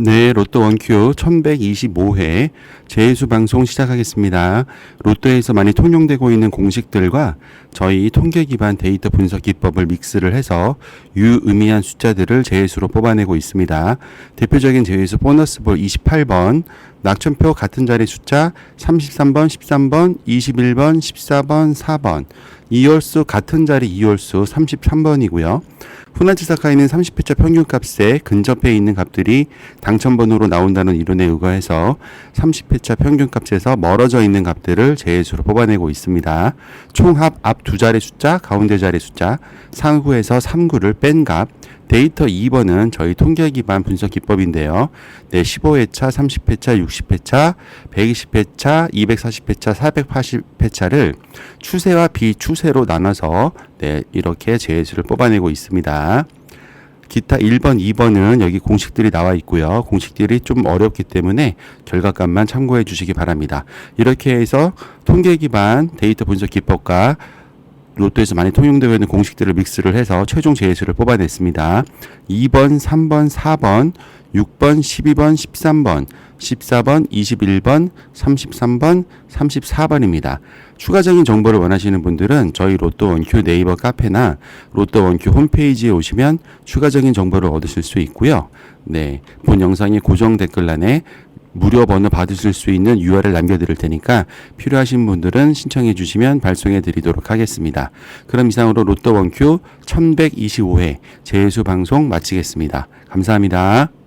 네, 로또 원큐 1125회 재수 방송 시작하겠습니다. 로또에서 많이 통용되고 있는 공식들과 저희 통계 기반 데이터 분석 기법을 믹스를 해서 유의미한 숫자들을 재수로 뽑아내고 있습니다. 대표적인 재수 보너스 볼 28번, 낙천표 같은 자리 숫자 33번, 13번, 21번, 14번, 4번, 이월수 같은 자리 이월수 33번이고요. 후나치 사카 있는 30회차 평균값에 근접해 있는 값들이 당첨번호로 나온다는 이론에 의거해서 30회차 평균값에서 멀어져 있는 값들을 제수로 뽑아내고 있습니다. 총합 앞 두 자리 숫자, 가운데 자리 숫자, 상후에서 3구를 뺀 값, 데이터 2번은 저희 통계 기반 분석 기법인데요. 네, 15회차, 30회차, 60회차, 120회차, 240회차, 480회차를 추세와 비추세로 나눠서 네, 이렇게 제수를 뽑아내고 있습니다. 기타 1번, 2번은 여기 공식들이 나와 있고요. 공식들이 좀 어렵기 때문에 결과값만 참고해 주시기 바랍니다. 이렇게 해서 통계 기반 데이터 분석 기법과 로또에서 많이 통용되고 있는 공식들을 믹스를 해서 최종 제수를 뽑아냈습니다. 2번, 3번, 4번, 6번, 12번, 13번, 14번, 21번, 33번, 34번입니다. 추가적인 정보를 원하시는 분들은 저희 로또 원큐 네이버 카페나 로또 원큐 홈페이지에 오시면 추가적인 정보를 얻으실 수 있고요. 네. 본 영상의 고정 댓글란에 무료 번호 받으실 수 있는 URL 남겨드릴 테니까 필요하신 분들은 신청해 주시면 발송해 드리도록 하겠습니다. 그럼 이상으로 로또 원큐 1125회 재수 방송 마치겠습니다. 감사합니다.